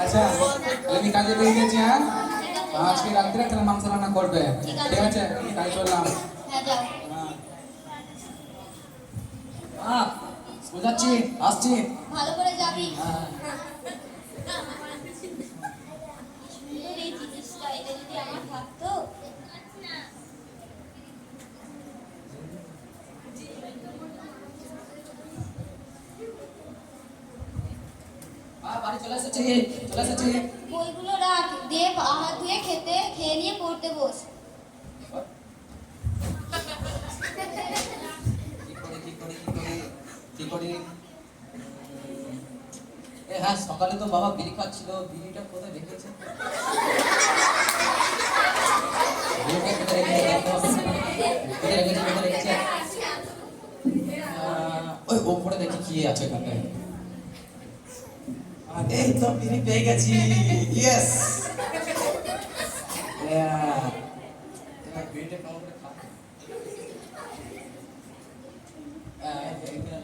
আচ্ছা। আমি কাজে গেছি হ্যাঁ আজকে রাত্রে তাহলে মাংস রান্না করবে ঠিক আছে। আমি কাজ বোঝাচ্ছি আসছি। ভালো করে যাবি। হ্যাঁ। বাড়ি চলে এসেছি চলে এসেছি। বইগুলো রাখ দিয়ে হাত ধুয়ে খেতে খেয়ে নিয়ে পড়তে বস কি করি কি করি কি করি কি হ্যাঁ সকালে তো বাবা বিড়ি খাচ্ছিল, বিড়িটা কোথায় রেখেছে? দেখো। কি আছে এই তো বিড়ি পেয়ে গেছি। ইয়েস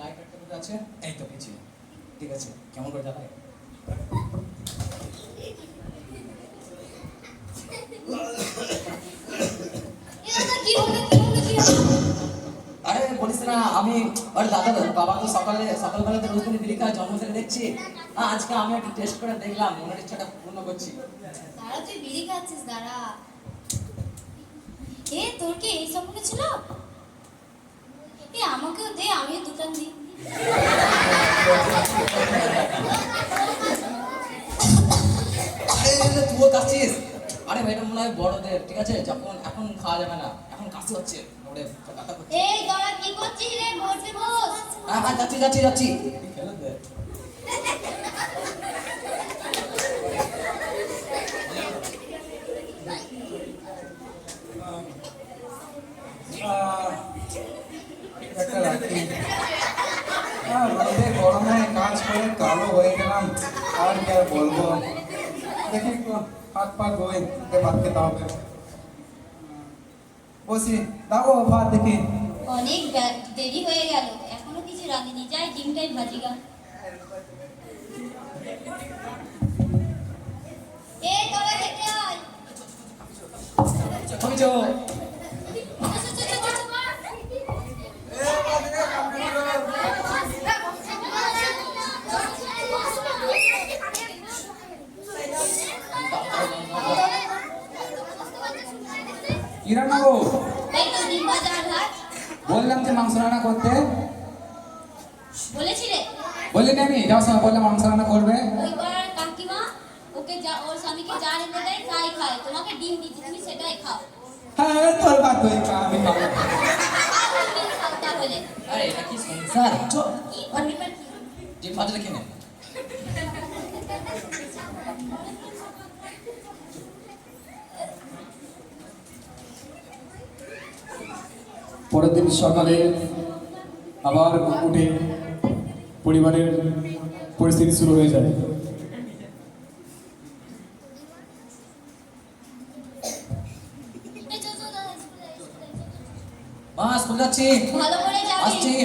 লাইট আছে? এই তো পিছিয়ে ঠিক আছে, কেমন করে হলো আরে বলিস না, আমি দাদা বাবা তো সকালে বিড়ি জন্মদিনে দেখছি। আজকে আমি একটু টেস্ট করে দেখলাম, মনের ইচ্ছাটা পূর্ণ করছি। দাঁড়া, তুই বিড়ি খাচ্ছিস, দাঁড়া। এ, তোর কি এই ছিল এ, আমাকেও দে, আমিও দুটান দিই। আরে এটা তুইও কাশছিস? আরে ভাই এটা মনে হয় বড়দের ঠিক আছে? যখন এখন খাওয়া যাবে না। এখন কাশি হচ্ছে। ওরে ব্যথা করছে। এই দাঁড়া কি করছিস রে? বসে বস হ্যাঁ হ্যাঁ যাচ্ছি যাচ্ছি যাচ্ছি। খেলা দে আহ, একটা রাখি আহ, রোদে গরমে কাজ করে কালো হয়ে গেলাম কি আর বলব দেখি একটু হাত পা ধোয় ভাত খেতে হবে। বসি দাও ভাত দেখি। অনেক দেরি হয়ে গেল এখনও কিছু রাঁধিনি যাই ডিমটাই ভাজি গা। এই তোরা খেতে আয় তুমি চো চল, চল, চল, চল, কি রান্না গো বললাম যে মাংস রান্না করতে। বলেছিলে? বললি না আমি? যাওয়ার সময় বললাম মাংস রান্না করবে। ওইবার কাকিমা ওকে যা ওর স্বামীকে যা দেয় তাই খায়। তোমাকে ডিম দিচ্ছি তুমি সেটাই খাও। হ্যাঁ তোর ভাত তুই খা, আমি খাব। আর ডিম খাও তাহলে। আরে এটা কি সংসার? চো কি করবে কি? ডিম ভাজলে খেয়ে নে পরের দিন সকালে আবার উঠে পরিবারের পরিস্থিতি শুরু হয়ে যায়। মা স্কুল যাচ্ছি ভালো করে যাবি।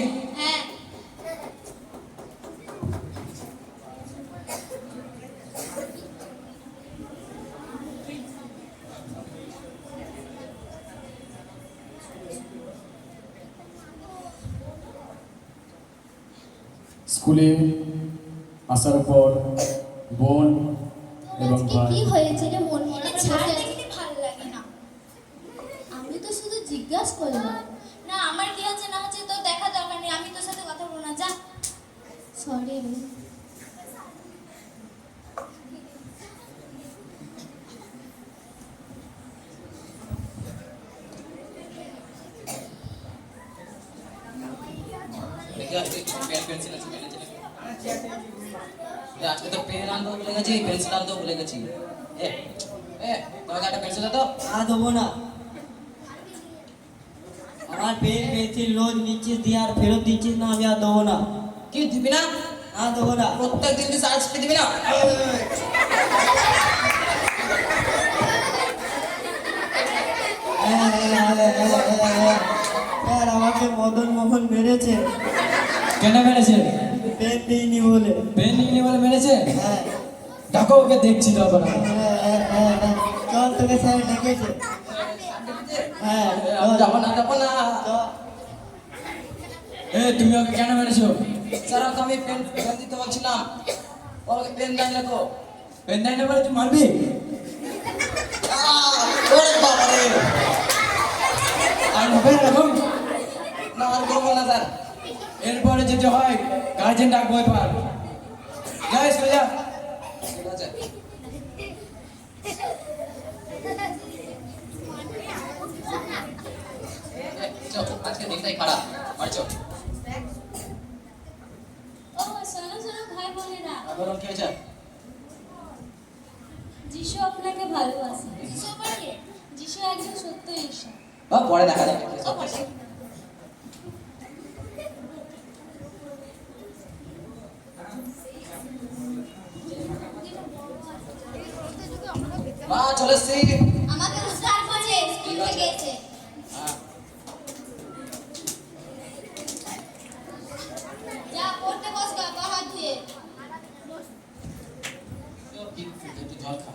স্কুলে আসার পর বোন এবং ভাই কি হয়েছে রে? মন মনে ছাড় দেখতে ভালো লাগে না। আমি তো শুধু জিজ্ঞাসা করলাম। না আমার কি হচ্ছে না হচ্ছে তো দেখা দরকার নেই। আমি তোর সাথে কথা বলব না যা। সরি পেন্সিল আছে আছে আজকে তো পেন আনতেও ভুলে গেছি পেন্সিল আনতেও ভুলে গেছি এ এ তোমাকে একটা পেন্সিল দাও দেবো না আর পেন পেন্সিল রোজ নিচ্ছিস দিয়ে আর ফেরত দিচ্ছিস না আমি আর দেবো না কি দিবি না দেবো না প্রত্যেক দিন তুই আজকে দিবি না আমাকে মদন মোহন মেরেছে কেন মেরেছে পেন দিইনি বলে। পেন নিয়ে বলে মেরেছে? হ্যাঁ। ডাকো ওকে দেখছি তারপর হ্যাঁ, হ্যাঁ। চল তোকে স্যার ডেকেছে। হ্যাঁ যাব না যাব না। এ তুমি ওকে কেন মেরেছো? স্যার ওকে আমি পেন পেন দিতে বলছিলাম। ওকে পেন দেয় না তো পেন দেয় না বলে তুই মারবি? ওরে বাবা রে আর হবে না আর করব না স্যার। এরপরে যেতে হয় গার্জেন ডাকবো এবার। যাই সোজা। ঠিক আছে এ, চল, আজকে দিনটাই খারাপ। আর চল। ও শোনো শোনো ভাই বোনেরা। বলুন কি হয়েছে যিশু আপনাকে ভালোবাসে। যিশু আবার যিশু একজন সত্য ঈশ্বর। বা পরে দেখা যাবে। মা চলে আমাকে উদ্ধার করেছে স্কুল থেকে এসে হ্যাঁ। যা পড়তে বস গা গা হাত ধুয়ে একটু জল খা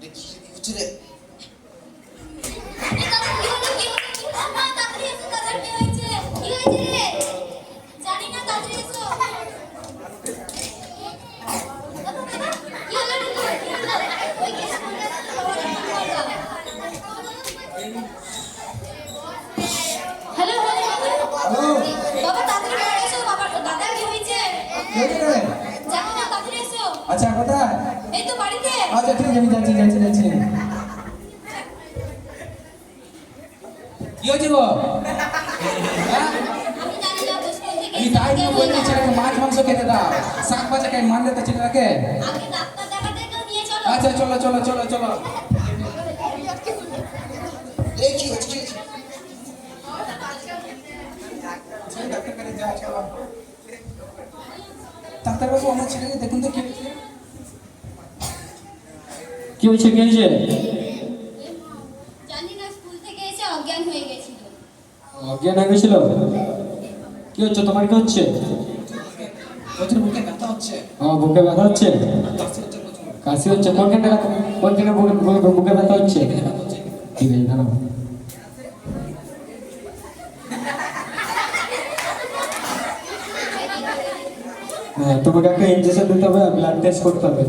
দেখি কি হচ্ছে রে এ দাদা কি হলো কি হলো কি হলো মা তাড়াতাড়ি এসো দাদা কি হয়েছে কি হয়েছে রে জানি না তাড়াতাড়ি এসো দাদা, দাদা, কি হলো রে তোর? কি হলো? ওই কেস করলে না তো বাবার ফোন করলাম। হ্যালো হ্যালো হ্যালো হ্যালো বাবা তাড়াতাড়ি বাড়ি এসো বাবা দাদা কি হয়েছে কে রে জানি না তাড়াতাড়ি এসো আচ্ছা কোথায় এই তো বাড়িতে আচ্ছা ঠিক আছে যাচ্ছি যাচ্ছি যাচ্ছি কি হয়েছে গো? আমি তাই বলছি বললাম। ছেলেকে মাছ মাংস খেতে দাও শাক ভাজা খাই মান ছেলেটাকে দেখাতে তো নিয়ে চলো আচ্ছা চলো চলো চলো চলো হচ্ছে? চল, ডাক্তার কাছে যাও, চলো। ডাক্তারবাবু আমার ছেলেকে দেখুন তো কি হয়েছে। কি হয়েছে কি হয়েছে? জানি না স্কুল থেকে এসে অজ্ঞান হয়ে গেছিল। অজ্ঞান হয়ে গেছিল? কি হচ্ছে তোমার কি হচ্ছে? প্রচুর বুকে ব্যথা হচ্ছে। ও বুকে ব্যথা হচ্ছে? কাশি হচ্ছে হচ্ছে কোনখানে কোনখানে বুকে বুকে- বুকে ব্যথা হচ্ছে? এখানে ব্যথা হচ্ছে। ঠিক আছে দাঁড়াও। হ্যাঁ তোমাকে একটা ইঞ্জেকশন দিতে হবে ব্লাড টেস্ট করতে হবে।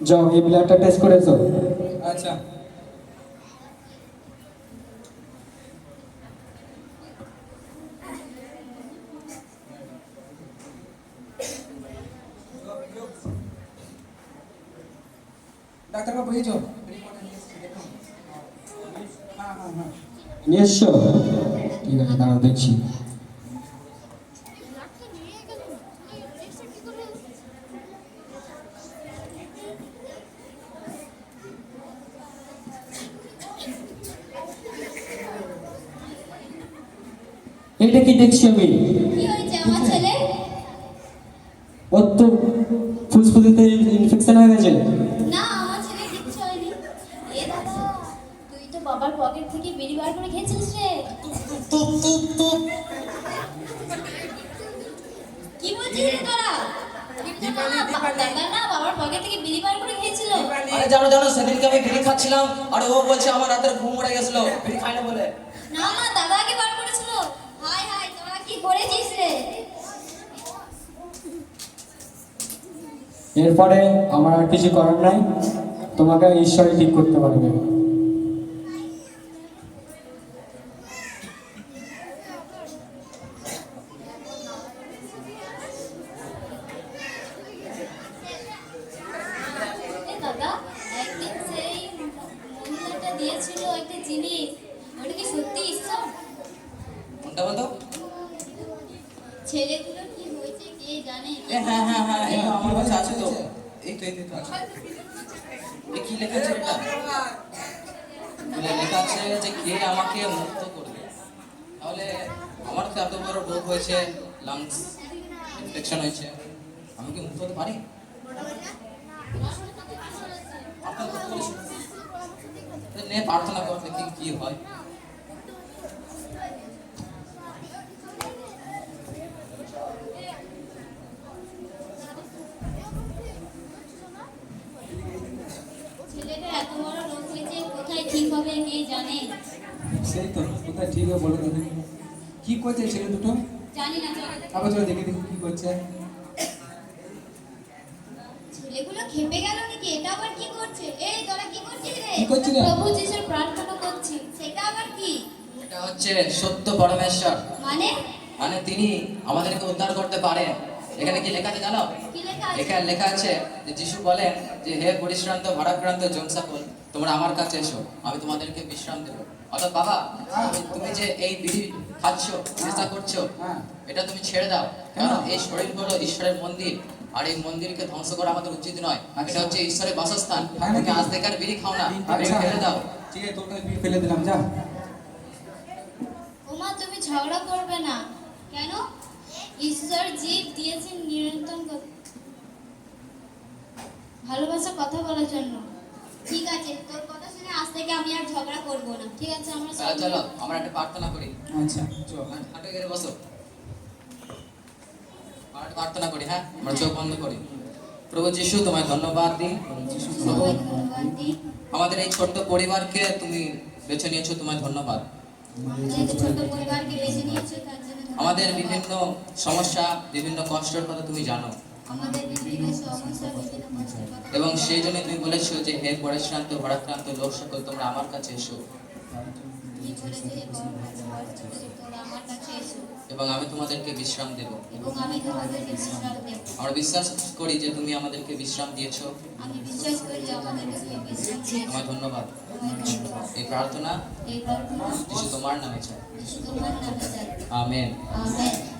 যাও, এই ব্লাডটা টেস্ট করেছ আচ্ছা। ডাক্তারবাবু এই নিয়ে এসেছি, ঠিক আছে দাঁড়াও দেখছি। এটা কি দেখছি আমি? আমার ছেলে? ওর তো ফুসফুসিতে ইনফেকশন হয়ে গেছে? না আমার ছেলে কিচ্ছু হয়নি এ দাদা তুই তো বাবার পকেট থেকে বিড়ি বার করে খেয়েছিস রে? তুপ তুপ তুপ। কি বলছিস রে তোরা? জানো জানো সেদিনকে আমি বিড়ি খাচ্ছিলাম আর ও বলছে আমার রাতের ঘুম উড়ে গেছিল। বিড়ি খাই না বলে। না না দাদাকে বার করেছিল। হাই হাই তোরা কি করেছিস রে? এরপরে আমার আর কিছু করার নাই। তোমাকে ঈশ্বরই ঠিক করতে পারবে এই তো এই তো, এই তো আছে এ কি লেখা আছে এটা বলে লেখা আছে যে কে আমাকে মুক্ত করবে তাহলে আমার তো এত বড় রোগ হয়েছে লাংস ইনফেকশন হয়েছে, আমি কি মুক্ত হতে পারি? প্রার্থনা কর, দেখি কি হয়। এত বড় কোথায় ঠিক হবে কে জানে? সেই তো কোথায় ঠিক হবে বলো তো কি করছে ছেলে দুটো? জানি না আবার চলো দেখে দেখি কি করছে। ছেলেগুলো খেপে গেল নাকি? এটা আবার কি করছে? এই তোরা কি করছিস রে? কি করছিস রে? প্রভু যিশুর প্রার্থনা করছি। সেটা আবার কি? এটা হচ্ছে সত্য পরমেশ্বর। মানে? মানে তিনি আমাদেরকে উদ্ধার করতে পারেন। এখানে কি লেখা আছে জানো? কি লেখা আছে? এখানে লেখা আছে যে যিশু বলেন যে হে পরিশ্রান্ত ভারাক্রান্ত জন সকল তোমরা আমার কাছে এসো আমি তোমাদেরকে বিশ্রাম দেবো। অর্থাৎ বাবা তুমি- তুমি যে এই বিড়ি খাচ্ছ নেশা করছ হ্যাঁ। এটা তুমি ছেড়ে দাও। কারণ এই শরীর হলো ঈশ্বরের মন্দির আর এই মন্দিরকে ধ্বংস করা আমাদের উচিত নয়। এটা হচ্ছে ঈশ্বরের বাসস্থান। হ্যাঁ তুমি আজ থেকে আর বিড়ি খাও না আচ্ছা। ফেলে দাও। ঠিক আছে তোর কাছে বিল ফেলে দিলাম যা। ওমা তুমি ঝগড়া করবে না। কেন? ঈশ্বর জীব দিয়েছেন নিরন্তর ভালোবাসা কথা বলার জন্য। ঠিক আছে তোর কথা শুনে আজ থেকে আমি আর ঝগড়া করব না ঠিক আছে? আমরা চলো আমরা একটা প্রার্থনা করি। আচ্ছা। চল হাঁটু গেড়ে বসো। আমরা প্রার্থনা করি হ্যাঁ? আমরা চোখ বন্ধ করি। প্রভু যিশু তোমায় ধন্যবাদ দিই। প্রভু আমাদের এই ছোট্ট পরিবারকে তুমি বেছে নিয়েছো তোমায় ধন্যবাদ। আমাদের এই ছোট্ট পরিবারকে বেছে নিয়েছো তার জন্য ধন্যবাদ। আমাদের বিভিন্ন সমস্যা বিভিন্ন কষ্টের কথা তুমি জানো। এবং সেই জন্য তুমি বলেছ যে হে পরিশ্রান্ত ভারাক্রান্ত লোক সকল তোমরা আমার কাছে এসো। তোমরা এবং আমি তোমাদেরকে বিশ্রাম দেব। এবং আমি তোমাদেরকে বিশ্রাম দেব আমরা বিশ্বাস করি যে তুমি আমাদেরকে বিশ্রাম দিয়েছ। আমি বিশ্বাস করি যে আমাদেরকে তুমি বিশ্রাম দিয়েছ তোমায় ধন্যবাদ ধন্যবাদ। এই প্রার্থনা এই প্রার্থনা যিশু তোমার নামে চাই। যিশু তোমার নামে চাই। আমেন। আমেন।